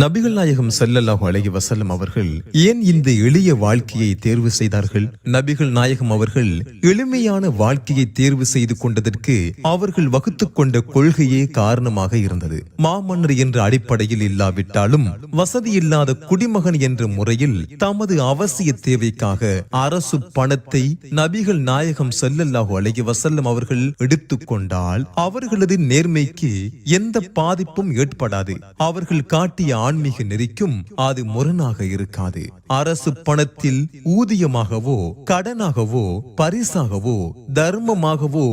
நபிகள் நாயகம் ஸல்லல்லாஹு அலைஹி வசல்லம் அவர்கள் ஏன் இந்த எளிய வாழ்க்கையை தேர்வு செய்தார்கள்? நபிகள் நாயகம் அவர்கள் எளிமையான வாழ்க்கையை தேர்வு செய்து கொண்டதற்கு அவர்கள் வகுத்து கொண்ட கொள்கையே காரணமாக இருந்தது. மாமன்னர் என்ற அடிப்படையில் இல்லாவிட்டாலும் வசதி இல்லாத குடிமகன் என்ற முறையில் தமது அவசிய தேவைக்காக அரசு பணத்தை நபிகள் நாயகம் செல்லல்லாஹு அலைஹி வசல்லம் அவர்கள் எடுத்துக்கொண்டால் அவர்களது நேர்மைக்கு எந்த பாதிப்பும் ஏற்படாது. அவர்கள் காட்டிய ஆன்மீக நெறிக்கும் அது முரணாக இருக்காது. அரசு பணத்தில் ஊதியமாகவோ கடனாகவோ பரிசாகவோ தர்மமாகவோ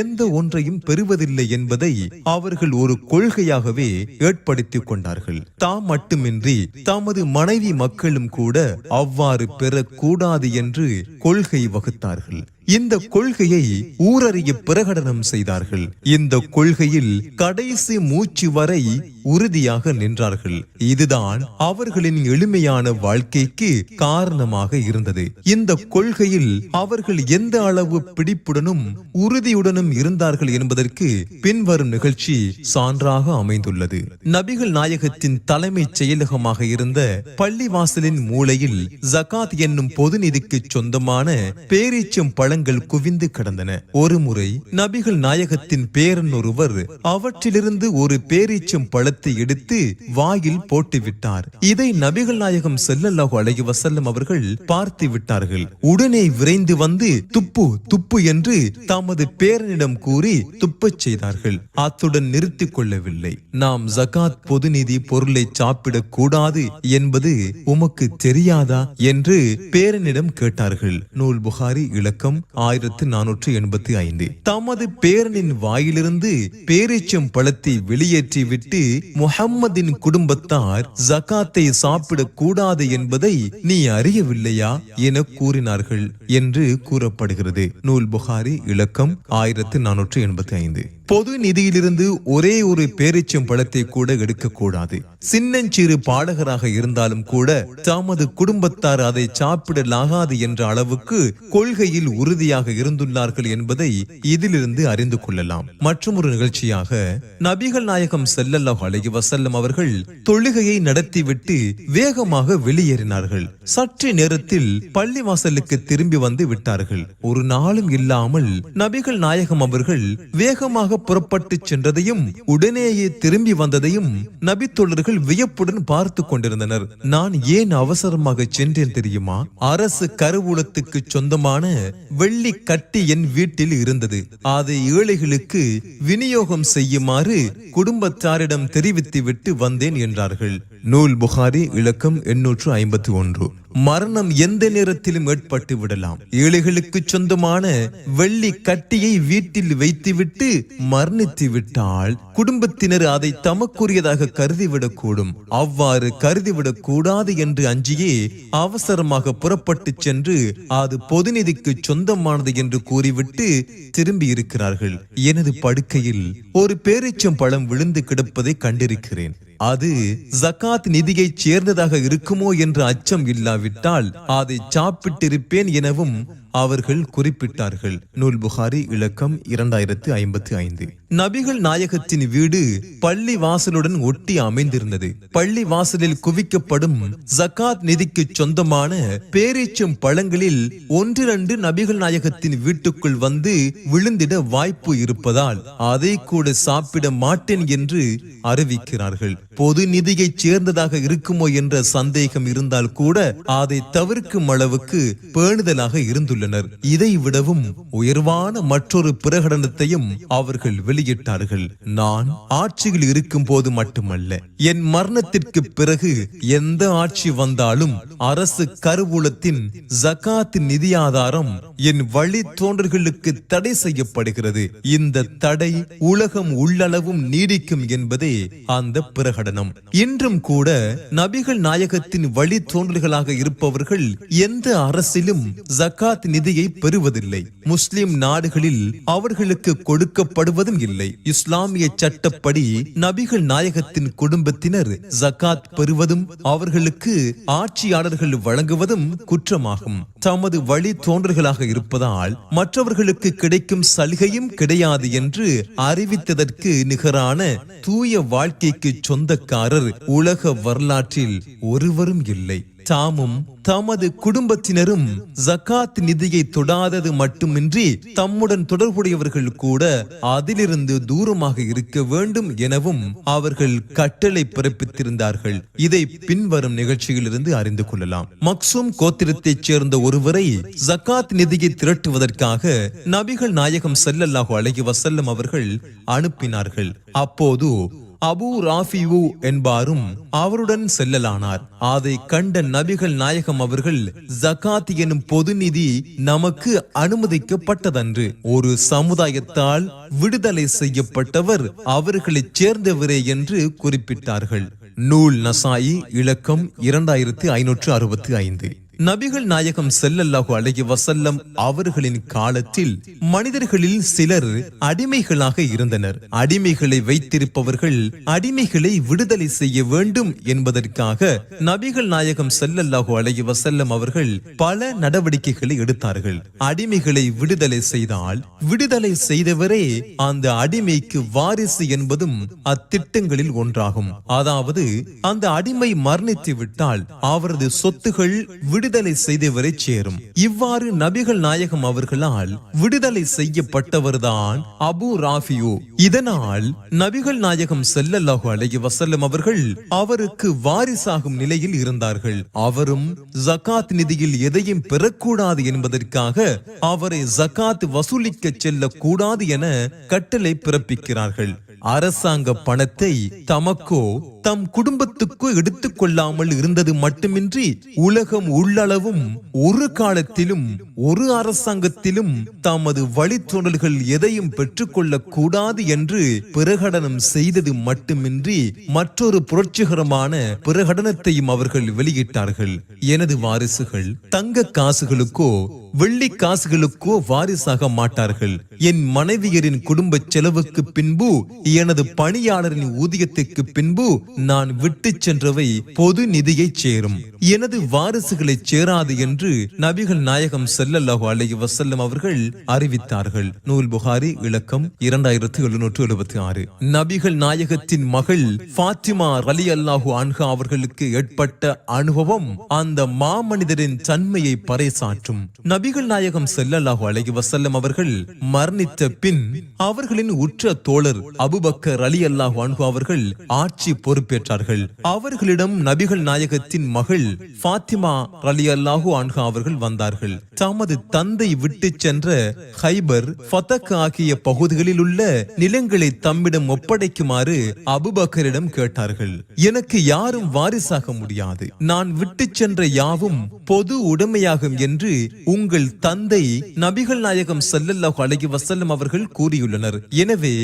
எந்த ஒன்றையும் பெறுவதில்லை என்பதை அவர்கள் ஒரு கொள்கையாகவே ஏற்படுத்திக் கொண்டார்கள். தாம் மட்டுமின்றி தமது மனைவி மக்களும் கூட அவ்வாறு பெறக்கூடாது என்று கொள்கை வகுத்தார்கள். இந்த கொள்கையை ஊரறிய பிரகடனம் செய்தார்கள். இந்த கொள்கையில் கடைசி மூச்சு வரை உறுதியாக நின்றார்கள். இதுதான் அவர்களின் எளிமையான வாழ்க்கைக்கு காரணமாக இருந்தது. இந்த கொள்கையில் அவர்கள் எந்த அளவு பிடிப்புடனும் உறுதியுடனும் இருந்தார்கள் என்பதற்கு பின்வரும் நிகழ்ச்சி சான்றாக அமைந்துள்ளது. நபிகள் நாயகத்தின் தலைமை செயலகமாக இருந்த பள்ளிவாசலின் மூலையில் ஜகாத் என்னும் பொது நிதிக்கு சொந்தமான பேரீச்சம் பழங்கள் குவிந்து கிடந்தன. ஒரு முறை நபிகள் நாயகத்தின் பேரன் ஒருவர் அவற்றிலிருந்து ஒரு பேரீச்சம் பழத்தை எடுத்து வாயில் போட்டுவிட்டார். இதை நபிகள் நாயகம் செல்லல்லாஹு அழகி வசல்லம் அவர்கள் பார்த்து விட்டார்கள். உடனே விரைந்து வந்து துப்பு துப்பு என்று தமது பேரனிடம் கூறி துப்பச் செய்தார்கள். அத்துடன் நிறுத்திக் கொள்ளவில்லை. நாம் ஜகாத் பொது நிதி பொருளை சாப்பிடக் கூடாது என்பது உமக்கு தெரியாதா? என்று பேரனிடம் கேட்டார்கள். நூல் புகாரி இலக்கம் ஆயிரத்து நானூற்று எண்பத்தி ஐந்து. தமது பேரனின் வாயிலிருந்து பேரீச்சம் பழத்தை வெளியேற்றி விட்டு முஹம்மதின் குடும்பத்தார் ஜகாத்தை சாப்பிடக் கூடாது என்பதை நீ அறியவில்லையா என கூறினார்கள் என்று கூறப்படுகிறது. நூல் புகாரி இலக்கம் ஆயிரத்து நானூற்று எண்பத்தி ஐந்து. பொது நிதியிலிருந்து ஒரே ஒரு பேரிச்சம் பழத்தை கூட எடுக்கக்கூடாது சின்னஞ்சிறு பாடகராக இருந்தாலும் கூட தமது குடும்பத்தார் அதை சாப்பிடலாகாது என்ற அளவுக்கு கொள்கையில் உறுதியாக இருந்துள்ளார்கள் என்பதை இதிலிருந்து அறிந்து கொள்ளலாம். மற்றும் ஒரு நிகழ்ச்சியாக நபிகள் நாயகம் செல்லல்லாஹ் அலகி வசல்லம் அவர்கள் தொழுகையை நடத்திவிட்டு வேகமாக வெளியேறினார்கள். சற்று நேரத்தில் பள்ளிவாசலுக்கு திரும்பி வந்து விட்டார்கள். ஒரு நாளும் இல்லாமல் நபிகள் நாயகம் அவர்கள் வேகமாக புறப்பட்டு சென்றதையும் உடனேயே திரும்பி வந்ததையும் நபித்தொழர்கள் வியப்புடன் பார்த்து கொண்டிருந்தனர். நான் ஏன் அவசரமாக சென்றேன் தெரியுமா? அரசு கருவூலத்துக்கு சொந்தமான வெள்ளி கட்டி என் வீட்டில் இருந்தது. அதை ஏழைகளுக்கு விநியோகம் செய்யுமாறு குடும்பத்தாரிடம் தெரிவித்து விட்டு வந்தேன் என்றார்கள். நூல் புகாரி இலக்கம் எண்ணூற்று ஐம்பத்தி ஒன்று. மரணம் எந்த நேரத்திலும் ஏற்பட்டு விடலாம். ஏழைகளுக்கு சொந்தமான வெள்ளி கட்டியை வீட்டில் வைத்துவிட்டு மரணித்து விட்டால் குடும்பத்தினர் அதை தமக்குரியதாக கருதிவிடக்கூடும். அவ்வாறு கருதிவிடக் கூடாது என்று அஞ்சியே அவசரமாக புறப்பட்டு சென்று அது பொதுநிதிக்கு சொந்தமானது என்று கூறிவிட்டு திரும்பி இருக்கிறார்கள் எனது படுக்கையில் ஒரு பேரீச்சம் பழம் விழுந்து கிடப்பதை கண்டிருக்கிறேன். அது ஜகாத் நிதியைச் சேர்ந்ததாக இருக்குமோ என்ற அச்சம் இல்லாவிட்டால் அதை சாப்பிட்டிருப்பேன் எனவும் அவர்கள் குறிப்பிட்டார்கள். நூல் புகாரி இலக்கம் இரண்டாயிரத்து ஐம்பத்தி ஐந்து. நபிகள் நாயகத்தின் வீடு பள்ளி வாசலுடன் ஒட்டி அமைந்திருந்தது. பள்ளி வாசலில் குவிக்கப்படும் ஜகாத் நிதிக்கு சொந்தமான பேரீச்சம் பழங்களில் ஒன்றிரண்டு நபிகள் நாயகத்தின் வீட்டுக்குள் வந்து விழுந்திட வாய்ப்பு இருப்பதால் அதை கூட சாப்பிட மாட்டேன் என்று அறிவிக்கிறார்கள். பொது நிதியைச் சேர்ந்ததாக இருக்குமோ என்ற சந்தேகம் இருந்தால் கூட அதை தவிர்க்கும் அளவுக்கு பேணுதலாக இருந்துள்ளனர். இதை விடவும் உயர்வான மற்றொரு பிரகடனத்தையும் அவர்கள் வெளியிட்டார்கள். நான் ஆட்சியில் இருக்கும் போது மட்டுமல்ல என் மரணத்திற்கு பிறகு எந்த ஆட்சி வந்தாலும் அரசு கருவூலத்தின் ஜகாத் நிதி ஆதாரம் என் வழி தோன்றர்களுக்கு தடை செய்யப்படுகிறது. இந்த தடை உலகம் உள்ளளவும் நீடிக்கும் என்பதே அந்த பிரகடனம். இன்றும் கூட நபிகள் நாயகத்தின் வழி தோன்றல்களாக இருப்பவர்கள் எந்த அரசிலும் ஜக்காத் நிதியை பெறுவதில்லை. முஸ்லிம் நாடுகளில் அவர்களுக்கு கொடுக்கப்படுவதும் இல்லை. இஸ்லாமிய சட்டப்படி நபிகள் நாயகத்தின் குடும்பத்தினர் ஜக்காத் பெறுவதும் அவர்களுக்கு ஆட்சியாளர்கள் வழங்குவதும் குற்றமாகும். தமது வழி தோன்றல்களாக இருப்பதால் மற்றவர்களுக்கு கிடைக்கும் சலுகையும் கிடையாது என்று அறிவித்ததற்கு நிகரான தூய வாழ்க்கைக்கு சொந்த சொந்தக்காரர் உலக வரலாற்றில் ஒருவரும் இல்லை. தாமும் தமது குடும்பத்தினரும் ஜக்காத் நிதியை தொடாதது மட்டுமின்றி தம்முடன் தொடர்புடையவர்கள் கூட அதிலிருந்து தூரமாக இருக்க வேண்டும் எனவும் அவர்கள் கட்டளை பிறப்பித்திருந்தார்கள். இதை பின்வரும் நிகழ்ச்சியிலிருந்து அறிந்து கொள்ளலாம். மக்சூம் கோத்திரத்தைச் சேர்ந்த ஒருவரை ஜகாத் நிதியை திரட்டுவதற்காக நபிகள் நாயகம் ஸல்லல்லாஹு அழகி வசல்லம் அவர்கள் அனுப்பினார்கள். அப்போது அபு ராஃபியூ என்பாரும் அவருடன் செல்லலானார். அதை கண்ட நபிகள் நாயகம் அவர்கள் ஜகாத் எனும் பொது நிதி நமக்கு அனுமதிக்கப்பட்டதன்று. ஒரு சமுதாயத்தால் விடுதலை செய்யப்பட்டவர் அவர்களைச் சேர்ந்தவரே என்று குறிப்பிட்டார்கள். நூல் நசாயி இலக்கம் இரண்டாயிரத்து ஐநூற்று அறுபத்தி ஐந்து. நபிகள் நாயகம் செல்லல்லாஹு அழகி வசல்லம் அவர்களின் காலத்தில் மனிதர்களில் சிலர் அடிமைகளாக இருந்தனர். அடிமைகளை வைத்திருப்பவர்கள் அடிமைகளை விடுதலை செய்ய வேண்டும் என்பதற்காக நபிகள் நாயகம் செல்லல்லாஹு அழகி வசல்லம் அவர்கள் பல நடவடிக்கைகளை எடுத்தார்கள். அடிமைகளை விடுதலை செய்தால் விடுதலை செய்தவரே அந்த அடிமைக்கு வாரிசு என்பதும் அத்திட்டங்களில் ஒன்றாகும். அதாவது அந்த அடிமை மரணித்து விட்டால் அவரது சொத்துகள் விடுதலை விடுதலை செய்தவரை சேரும். இவ்வாறு நபிகள் நாயகம் அவர்களால் விடுதலை செய்யப்பட்டவர்தான் அபு ராஃபியோ. இதனால் நபிகள் நாயகம் செல்லல்லாஹு அலைய வசல்லம் அவர்கள் அவருக்கு வாரிசாகும் நிலையில் இருந்தார்கள். அவரும் ஜகாத் நிதியில் எதையும் பெறக்கூடாது என்பதற்காக அவரை ஜகாத் வசூலிக்க செல்லக்கூடாது என கட்டளை பிறப்பிக்கிறார்கள். அரசாங்க பணத்தை தமக்கோ தம் குடும்பத்துக்கோ எடுத்துக் கொள்ளாமல் இருந்தது மட்டுமின்றி உலகம் உள்ளளவும் ஒரு காலத்திலும் ஒரு அரசாங்கத்திலும் தமது வழித்தோன்றல்கள் எதையும் பெற்றுக்கொள்ளக் கூடாது என்று பிரகடனம் செய்தது மட்டுமின்றி மற்றொரு புரட்சிகரமான பிரகடனத்தையும் அவர்கள் வெளியிட்டார்கள். எனது வாரிசுகள் தங்க காசுகளுக்கோ வெள்ளி காசுகளுக்கோ வாரிசாக மாட்டார்கள். என் மனைவியரின் குடும்ப செலவுக்கு பின்பு எனது பணியாளரின் ஊதியத்திற்கு பின்பு நான் விட்டு சென்றவை பொது நிதியை சேரும். எனது வாரிசுகளை சேராது என்று நபிகள் நாயகம் செல்லல்லாஹு அலைஹி வசல்லம் அவர்கள் அறிவித்தார்கள். நூல் புகாரி இலக்கம் இரண்டாயிரத்து எழுநூற்று எழுபத்தி ஆறு. நபிகள் நாயகத்தின் மகள் ஃபாத்திமா அலி அல்லாஹு அன்ஹா அவர்களுக்கு ஏற்பட்ட அனுபவம் அந்த மாமனிதரின் தன்மையை பறைசாற்றும். நபிகள் நாயகம் செல்லல்லாஹு அலைஹி வசல்லம் அவர்கள் மரணித்த பின் அவர்களின் உற்ற தோழர் அபுபக்கர் அலி அல்லாஹு அன்ஹு அவர்கள் ஆட்சி பொறுப்பேற்றார்கள். அவர்களிடம் நபிகள் நாயகத்தின் மகள் ஃபாத்திமா அலி அல்லாஹூ ஆன்ஹா அவர்கள் வந்தார்கள். தமது தந்தை விட்டு சென்ற ஹைபர் ஃபதக் ஆகிய பகுதிகளில் உள்ள நிலங்களை தம்மிடம் ஒப்படைக்குமாறு அபுபக்கரிடம் கேட்டார்கள். எனக்கு யாரும் வாரிசாக முடியாது. நான் விட்டு சென்ற யாவும் பொது உடைமையாகும் என்று உங்கள் தந்தை நபிகள் நாயகம் செல்லல்லாஹு அலைஹி வசல்லம் அவர்கள் கூறியுள்ளனர். எனவே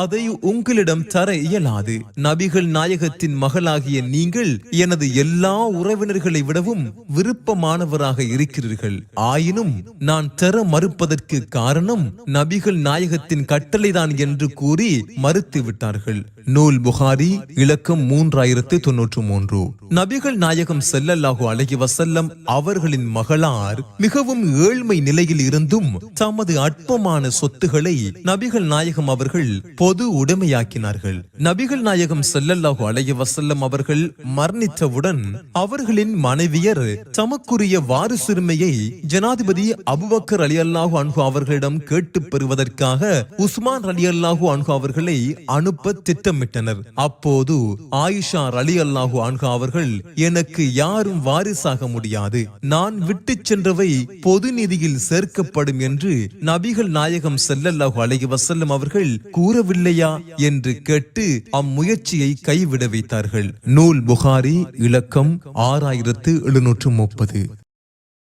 அதை உங்களிடம் தர இயலாது. நபிகள் நாயகத்தின் மகளாகிய நீங்கள் எனது எல்லா உறவினர்களை விடவும் விருப்பமானவராக இருக்கிறீர்கள். ஆயினும் நான் தர மறுப்பதற்கு காரணம் நபிகள் நாயகத்தின் கட்டளைதான் என்று கூறி மறுத்து விட்டார்கள். நூல் புகாரி இலக்கம் மூன்றாயிரத்து தொன்னூற்று மூன்று. நபிகள் நாயகம் செல்லல்லாஹு அழகி வசல்லம் அவர்களின் மகளார் மிகவும் ஏழ்மை நிலையில் இருந்தும் தமது அற்பமான சொத்துகளை நபிகள் நாயகம் அவர்கள் பொது உடைமையாக்கினார்கள். நபிகள் நாயகம் செல்லல்லாஹு அலைய வசல்லம் அவர்கள் மரணித்தவுடன் அவர்களின் மனைவியர் தமக்குரிய வாரிசுரிமையை ஜனாதிபதி அபுபக்கர் அலி அல்லாஹு அன்ஹு அவர்களிடம் கேட்டு பெறுவதற்காக உஸ்மான் அலி அல்லாஹு அன்ஹு அவர்களை அனுப்ப திட்டமிட்டனர். அப்போது ஆயிஷா அலி அல்லாஹு அன்ஹு அவர்கள் எனக்கு யாரும் வாரிசாக முடியாது. நான் விட்டு சென்றவை பொது நிதியில் சேர்க்கப்படும் என்று நபிகள் நாயகம் செல்லல்லாஹு அலைஹி வசல்லம் அவர்கள் கூறவில்லையா? என்று கேட்டு அம்முயற்சியை கைவிட வைத்தார்கள் நூல் புகாரி இலக்கம் ஆறாயிரத்து எழுநூற்று முப்பது.